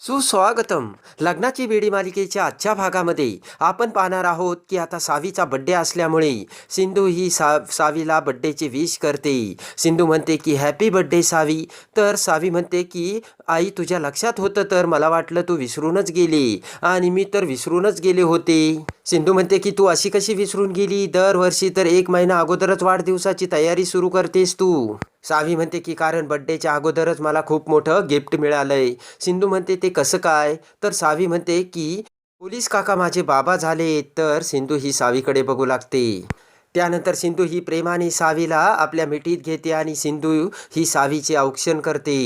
सुस्वागतम. लग्नाची बेडी मालिकेच्या आजच्या भागामध्ये आपण पाहणार आहोत की आता सावीचा बड्डे असल्यामुळे सिंधू ही सा सावीला बड्डेचे विश करते. सिंधू म्हणते की हॅपी बड्डे सावी. तर सावी म्हणते की आई तुझ्या लक्षात होतं तर मला वाटलं तू विसरूनच गेली. आणि मी तर विसरूनच गेले होते. सिंधू म्हणते की तू अशी कशी विसरून गेली? दरवर्षी तर एक महिना अगोदरच वाढदिवसाची तयारी सुरू करतेस तू. सावी म्हणते की कारण बड्डेच्या अगोदरच मला खूप मोठं गिफ्ट मिळालंय. सिंधू म्हणते ते कसं काय? तर सावी म्हणते की पोलीस काका माझे बाबा झाले तर सिंधू ही सावीकडे बघू लागते. त्यानंतर सिंधू ही प्रेमाने सावीला आपल्या मिठीत घेते आणि सिंधू ही सावीचे औक्षण करते.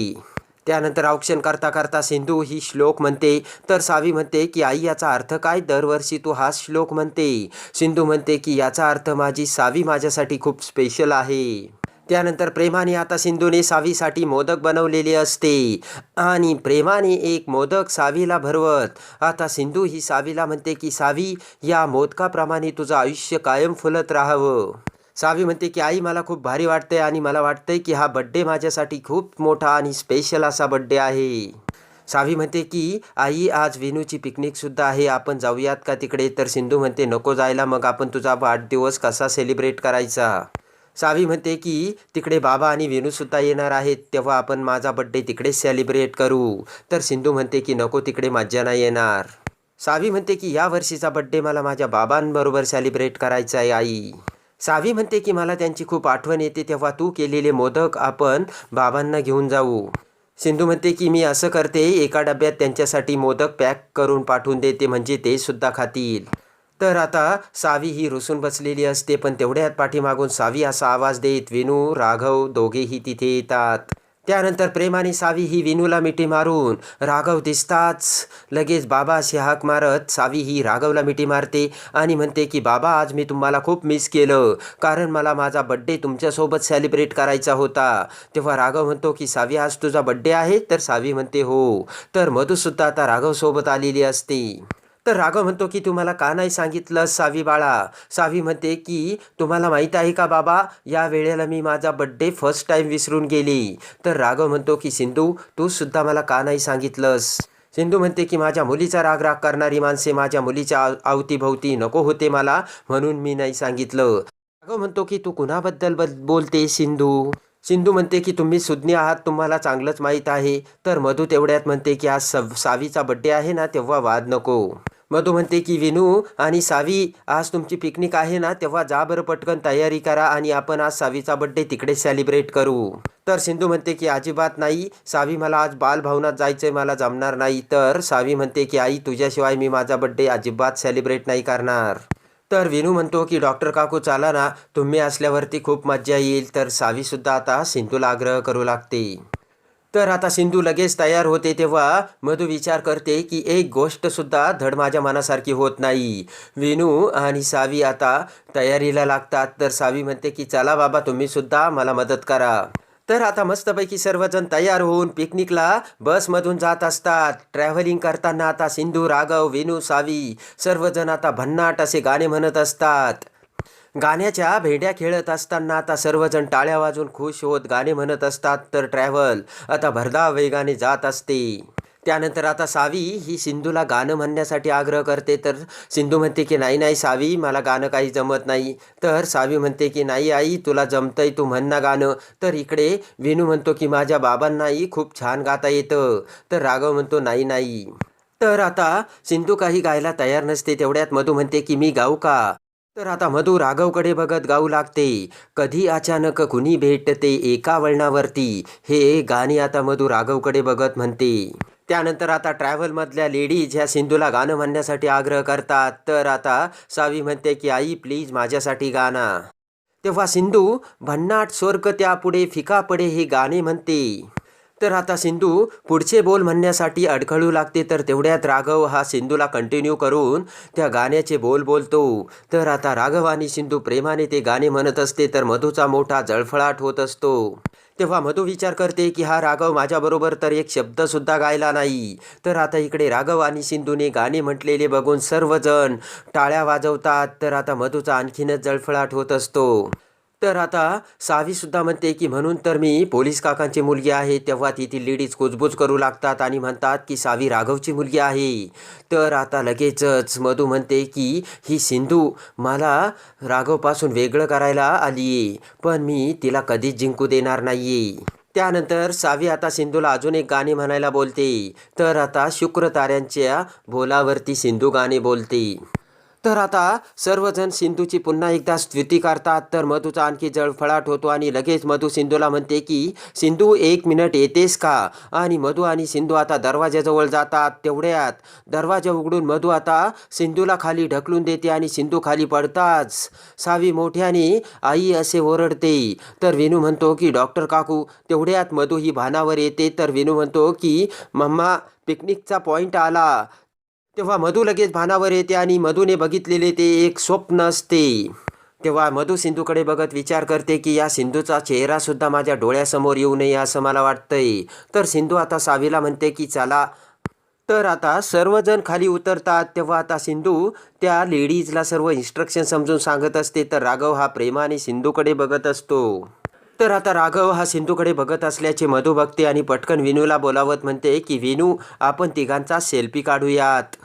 त्यानंतर औक्षण करता करता सिंधू ही श्लोक म्हणते. तर सावी म्हणते की आई याचा अर्थ काय? दरवर्षी तू हा श्लोक म्हणते. सिंधू म्हणते की याचा अर्थ माझी सावी माझ्यासाठी खूप स्पेशल आहे. त्यानंतर प्रेमाने आता सिंधूने सावीसाठी मोदक बनवलेले असते. आणि प्रेमाने एक मोदक सावीला भरवत. आता सिंधू ही सावीला म्हणते की सावी या मोदकाप्रमाणे तुझं आयुष्य कायम फुलत राहावं. सावी म्हणते की आई मला खूप भारी वाटते आणि मला वाटतंय की हा बड्डे माझ्यासाठी खूप मोठा आणि स्पेशल असा बड्डे आहे. सावी म्हणते की आई आज वेणूची पिकनिकसुद्धा आहे. आपण जाऊयात का तिकडे? तर सिंधू म्हणते नको जायला. मग आपण तुझा वाढदिवस कसा सेलिब्रेट करायचा? सावी म्हणते की तिकडे बाबा आणि वेणूसुद्धा येणार आहेत. तेव्हा आपण माझा बड्डे तिकडेच सेलिब्रेट करू. तर सिंधू म्हणते की नको तिकडे मज्जा नाही येणार. सावी म्हणते की या वर्षीचा बड्डे मला माझ्या बाबांबरोबर सेलिब्रेट करायचा आहे आई. सावी म्हणते की मला त्यांची खूप आठवण येते तेव्हा तू केलेले मोदक आपण बाबांना घेऊन जाऊ. सिंधू म्हणते की मी असं करते एका डब्यात त्यांच्यासाठी मोदक पॅक करून पाठवून देते म्हणजे ते सुद्धा खातील. तर आता सावी ही रुसून बसलेली असते पण तेवढ्यात पाठीमागून सावी असा आवाज देत विनू राघव दोघेही तिथे येतात. त्यानंतर प्रेमाने सावी ही विनूला मिठी मारून राघव दिसताच. लगेच बाबा अशी हाक मारत सावी ही राघवला मिठी मारते आणि म्हणते की बाबा आज मी तुम्हाला खूप मिस केलं. कारण मला माझा बड्डे तुमच्यासोबत सेलिब्रेट करायचा होता. तेव्हा राघव म्हणतो की सावी आज तुझा बड्डे आहे? तर सावी म्हणते हो. तर मधुसुद्धा आता राघवसोबत आलेली असते. तर राघव म्हणतो की तुम्हाला का नाही सांगितलं सावी बाळा? सावी म्हणते की तुम्हाला माहीत आहे का बाबा? या वेळेला मी माझा बड्डे फर्स्ट टाईम विसरून गेली. तर राघव म्हणतो की सिंधू तू सुद्धा मला का नाही सांगितलंस? सिंधू म्हणते की माझ्या मुलीचा राग राग करणारी माणसे माझ्या मुलीच्या आव- अवतीभोवती नको होते मला म्हणून मी नाही सांगितलं. राघव म्हणतो की तू कुणाबद्दल बोलते सिंधू? सिंधू म्हणते की तुम्ही सुज्ञ आहात तुम्हाला चांगलंच माहीत आहे. तर मधू तेवढ्यात म्हणते की आज सव सावीचा बड्डे आहे ना तेव्हा वाद नको. मधू म्हणते की विनू आणि सावी आज तुमची पिकनिक आहे ना तेव्हा जा बरं पटकन तयारी करा आणि आपण आज सावीचा बड्डे तिकडे सेलिब्रेट करू. तर सिंधू म्हणते की अजिबात नाही. सावी मला आज बालभवनात जायचंय मला जमणार नाही. तर सावी म्हणते की आई तुझ्याशिवाय मी माझा बड्डे अजिबात सेलिब्रेट नाही करणार. तर विनू म्हणतो की डॉक्टर काकू चाला ना. तुम्ही असल्यावरती खूप मज्जा येईल. तर सावीसुद्धा आता सिंधूला आग्रह करू लागते. तर आता सिंधू लगेच तयार होते तेव्हा मधू विचार करते की एक गोष्टसुद्धा धड माझ्या मनासारखी होत नाही. विनू आणि सावी आता तयारीला लागतात. तर सावी म्हणते की चला बाबा तुम्हीसुद्धा मला मदत करा. तर आता मस्तपैकी सर्वजण तयार होऊन पिकनिकला बसमधून जात असतात. ट्रॅव्हलिंग करताना आता सिंधू राघव वेणू सावी सर्वजण आता भन्नाट असे गाणे म्हणत असतात. गाण्याच्या भेंड्या खेळत असताना आता सर्वजण टाळ्या वाजून खुश होत गाणे म्हणत असतात तर ट्रॅव्हल. आता भरधाव वेगाने जात असते. त्यानंतर आता सावी ही सिंधूला गाणं म्हणण्यासाठी आग्रह करते तर सिंधू म्हणते की नाही नाही सावी मला गाणं काही जमत नाही. तर सावी म्हणते की नाही आई तुला जमतंय तू म्हण ना गाणं. तर इकडे विनू म्हणतो की माझ्या बाबांनाही खूप छान गाता येतं. तर राघव म्हणतो नाही नाही. तर आता सिंधू काही गायला तयार नसते तेवढ्यात मधू म्हणते की मी गाऊ का? तर आता मधू राघवकडे बघत गाऊ लागते. कधी अचानक कुणी भेटते एका वळणावरती? हे गाणे आता मधू राघवकडे बघत म्हणते. त्यानंतर आता ट्रॅव्हलमधल्या लेडीज ह्या सिंधूला गाणं म्हणण्यासाठी आग्रह करतात. तर आता सावी म्हणते की आई प्लीज माझ्यासाठी गाणा. तेव्हा सिंधू भन्नाट स्वर्ग त्यापुढे फिका पडे हे गाणे म्हणते. तर आता सिंधू पुढचे बोल म्हणण्यासाठी अडखळू लागते तर तेवढ्यात राघव हा सिंधूला कंटिन्यू करून त्या गाण्याचे बोल बोलतो. तर आता राघव आणि सिंधू प्रेमाने ते गाणे म्हणत असते तर मधूचा मोठा जळफळाट होत असतो. तेव्हा मधू विचार करते की हा राघव माझ्याबरोबर तर एक शब्दसुद्धा गायला नाही. तर आता इकडे राघव आणि सिंधूने गाणे म्हटलेले बघून सर्वजण टाळ्या वाजवतात. तर आता मधूचा आणखीनच जळफळाट होत असतो. तर आता सावीसुद्धा म्हणते की म्हणून तर मी पोलीस काकांची मुलगी आहे तेव्हा ती ती लेडीज कुजबूज करू लागतात आणि म्हणतात की सावी राघवची मुलगी आहे. तर आता लगेचच मधू म्हणते की ही सिंधू मला राघवपासून वेगळं करायला आली आहे पण मी तिला कधीच जिंकू देणार नाही आहे त्यानंतर सावी आता सिंधूला अजून एक गाणे म्हणायला बोलते. तर आता शुक्र ताऱ्यांच्या बोलावरती सिंधू गाणे बोलते. तर आता सर्वजण सिंधूची पुन्हा एकदा स्तुती करतात. तर मधूचा आणखी जळफळाट होतो आणि लगेच मधू सिंधूला म्हणते की सिंधू एक मिनिट येतेस का? आणि मधू आणि सिंधू आता दरवाज्याजवळ जातात. तेवढ्यात दरवाजा उघडून मधू आता सिंधूला खाली ढकलून देते आणि सिंधू खाली पडताच. सावी मोठ्याने आई असे ओरडते. तर विनू म्हणतो की डॉक्टर काकू तेवढ्यात मधू ही भानावर येते. तर विनू म्हणतो की मम्मा पिकनिकचा पॉईंट आला. तेव्हा मधू लगेच भानावर येते आणि मधूने बघितलेले ते एक स्वप्न असते. तेव्हा मधू सिंधूकडे बघत विचार करते की या सिंधूचा चेहरासुद्धा माझ्या डोळ्यासमोर येऊ नये असं मला वाटतंय. तर सिंधू आता सावीला म्हणते की चला. तर आता सर्वजण खाली उतरतात. तेव्हा आता सिंधू त्या लेडीजला सर्व इन्स्ट्रक्शन समजून सांगत असते. तर राघव हा प्रेमाने सिंधूकडे बघत असतो. तर आता राघव हा सिंधूकडे बघत असल्याचे मधू बघते आणि पटकन विनूला बोलावत म्हणते की विनू आपण तिघांचा सेल्फी काढूयात.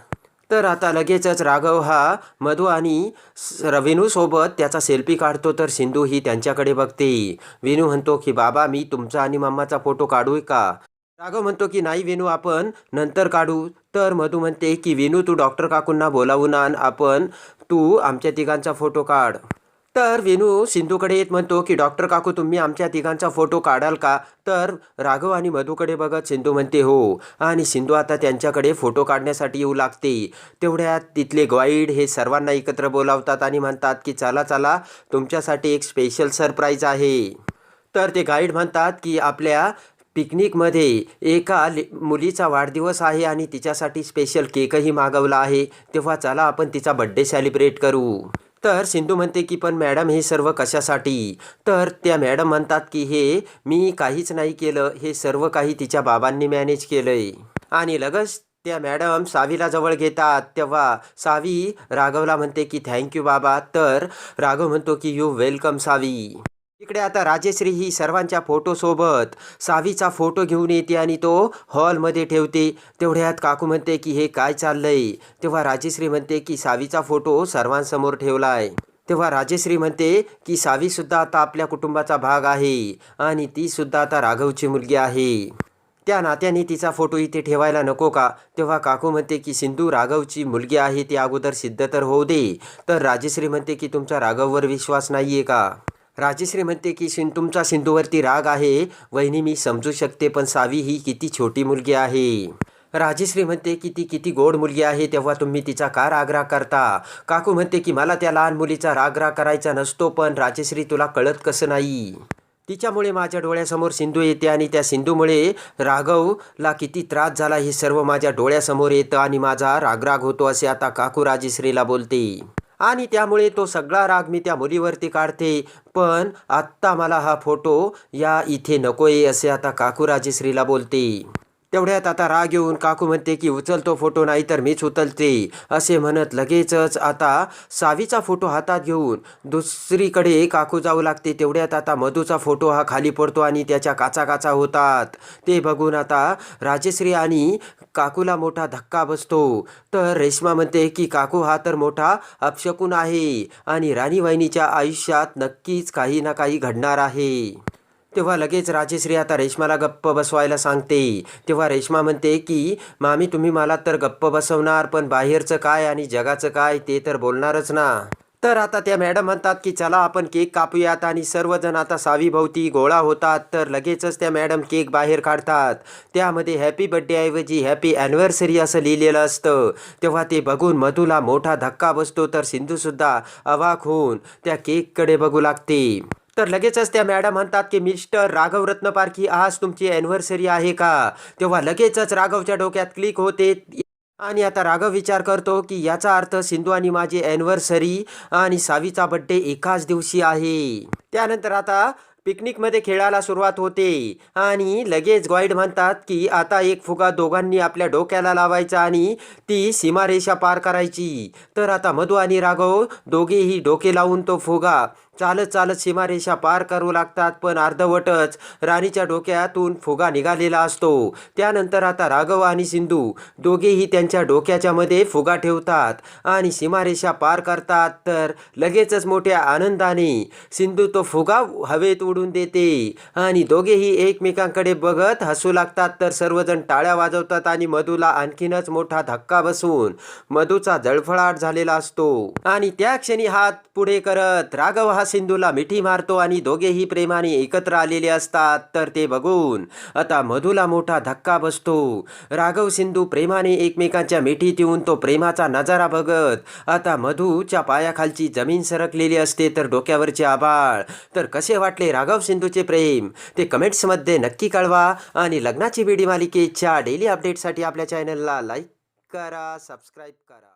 तर आता लगेचच राघव हा मधू आणि स- विनूसोबत त्याचा सेल्फी काढतो तर सिंधू ही त्यांच्याकडे बघते. विनू म्हणतो की बाबा मी तुमचा आणि मम्माचा फोटो काढू का? राघव म्हणतो की नाही वेणू आपण नंतर काढू. तर मधू म्हणते की विनू तू डॉक्टर काकूंना बोलावून आण आपण तू आमच्या तिघांचा फोटो काढ. तर वेणू सिंधूकडे येत म्हणतो की डॉक्टर काकू तुम्ही आमच्या तिघांचा फोटो काढाल का? तर राघव आणि मधूकडे बघत सिंधू म्हणते हो. आणि सिंधू आता त्यांच्याकडे फोटो काढण्यासाठी येऊ लागते. तेवढ्यात तिथले गाईड हे सर्वांना एकत्र बोलावतात आणि म्हणतात की चला चला तुमच्यासाठी एक स्पेशल सरप्राईज आहे. तर ते गाईड म्हणतात की आपल्या पिकनिकमध्ये एका मुलीचा वाढदिवस आहे आणि तिच्यासाठी स्पेशल केकही मागवला आहे. तेव्हा चला आपण तिचा बड्डे सेलिब्रेट करू. तर सिंधू म्हणते की पण मॅडम हे सर्व कशासाठी? तर त्या मॅडम म्हणतात की हे मी काहीच नाही केलं. हे सर्व काही तिच्या बाबांनी मॅनेज केलंय. आणि लगेच त्या मॅडम सावीला जवळ घेतात. तेव्हा सावी राघवला म्हणते की थँक्यू बाबा. तर राघव म्हणतो की यू वेलकम सावी. इकडे आता राजेश्री ही सर्वांच्या फोटोसोबत सावीचा फोटो घेऊन येते आणि तो हॉलमध्ये ठेवते. तेवढ्यात काकू म्हणते की हे काय चाललंय? तेव्हा राजेश्री म्हणते की सावीचा फोटो सर्वांसमोर ठेवलाय. तेव्हा राजेश्री म्हणते की सावीसुद्धा आता आपल्या कुटुंबाचा भाग आहे आणि तीसुद्धा आता राघवची मुलगी आहे. त्या नात्याने तिचा फोटो इथे ठेवायला नको का? तेव्हा काकू म्हणते की सिंधू राघवची मुलगी आहे ती अगोदर सिद्ध तर होऊ दे. तर राजेश्री म्हणते की तुमचा राघववर विश्वास नाही आहे का? राजेश्री म्हणते की सिं तुमचा सिंधूवरती राग आहे. वहिनी मी समजू शकते पण सावी ही किती छोटी मुलगी आहे. राजेश्री म्हणते की ती किती गोड मुलगी आहे तेव्हा तुम्ही तिचा का रागराग करता? काकू म्हणते की मला त्या लहान मुलीचा रागराग करायचा नसतो पण राजेश्री तुला कळत कसं नाही? तिच्यामुळे माझ्या डोळ्यासमोर सिंधू येते आणि त्या सिंधूमुळे राघवला किती त्रास झाला हे सर्व माझ्या डोळ्यासमोर येतं आणि माझा रागराग होतो असे आता काकू राजेश्रीला बोलते. आणि त्यामुळे तो सगळा राग मी त्या मुलीवरती काढते. पण आत्ता मला हा फोटो या इथे नकोय असे आता काकूराजे श्रीला बोलते. तेवढ्यात आता राग येऊन काकू म्हणते की उचलतो फोटो नाही तर मीच उचलते. असे म्हणत लगेचच आता सावीचा फोटो हातात घेऊन दुसरीकडे काकू जाऊ लागते. तेवढ्यात आता मधूचा फोटो हा खाली पडतो आणि त्याच्या काचा काचा होतात. ते बघून आता राजेश्री आणि काकूला मोठा धक्का बसतो. तर रेश्मा म्हणते की काकू हा तर मोठा अपशकून आहे आणि राणी वहिनीच्या आयुष्यात नक्कीच काही ना काही घडणार आहे. तेव्हा लगेच राजेश्री आता रेश्माला गप्प बसवायला सांगते. तेव्हा रेश्मा म्हणते की मामी तुम्ही मला तर गप्प बसवणार पण बाहेरचं काय आणि जगाचं काय ते तर बोलणारच ना. तर आता त्या मॅडम म्हणतात की चला आपण केक कापूयात आणि सर्वजण आता सावीभोवती गोळा होतात. तर लगेचच त्या मॅडम केक बाहेर काढतात. त्यामध्ये हॅपी बड्डेऐवजी हॅपी ॲनिव्हर्सरी असं लिहिलेलं असतं. तेव्हा ते बघून मधूला मोठा धक्का बसतो तर सिंधूसुद्धा अवाक होऊन त्या केककडे बघू लागते. तर लगेचच त्या मॅडम म्हणतात की मिस्टर राघव रत्नपारखी आज तुमची ॲनिव्हर्सरी आहे का? तेव्हा लगेचच राघवच्या डोक्यात क्लिक होते. आणि आता राघव विचार करतो की याचा अर्थ सिंधू आणि माझी ॲनिव्हर्सरी आणि सावीचा बड्डे एकाच दिवशी आहे. त्यानंतर आता पिकनिकमध्ये खेळायला सुरुवात होते. आणि लगेच गॉईड म्हणतात की आता एक फुगा दोघांनी आपल्या डोक्याला लावायचा आणि ती सीमारेषा पार करायची. तर आता मधू आणि राघव दोघेही डोके लावून तो फुगा चालत चालत सीमारेषा पार करू लागतात पण अर्धवटच राणीच्या डोक्यातून फुगा निघालेला असतो. त्यानंतर आता राघव आणि सिंधू दोघेही त्यांच्या डोक्याच्या मध्ये फुगा ठेवतात आणि सीमारेषा पार करतात. तर लगेचच मोठ्या आनंदाने सिंधू तो फुगा हवेत उडून देते आणि दोघेही एकमेकांकडे बघत हसू लागतात. तर सर्वजण टाळ्या वाजवतात आणि मधूला आणखीनच मोठा धक्का बसून मधूचा जळफळाट झालेला असतो. आणि त्या क्षणी हात पुढे करत राघव हा सिंधूला मिठी मारतो आणि दोघेही प्रेमाने एकत्र आलेले असतात तर ते बघून आता मधूला मोठा धक्का बसतो. राघव सिंधू प्रेमाने एकमेकांच्या मिठीत येऊन तो प्रेमाचा नजारा बघत आता मधूच्या पायाखालची जमीन सरकलेली असते तर डोक्यावरचे आबाळ तर कसे वाटले राघव सिंधूचे प्रेम? ते कमेंट्समध्ये नक्की कळवा आणि लग्नाची वेडी मालिकेच्या डेली अपडेटसाठी आपल्या चॅनलला लाईक करा सबस्क्राईब करा.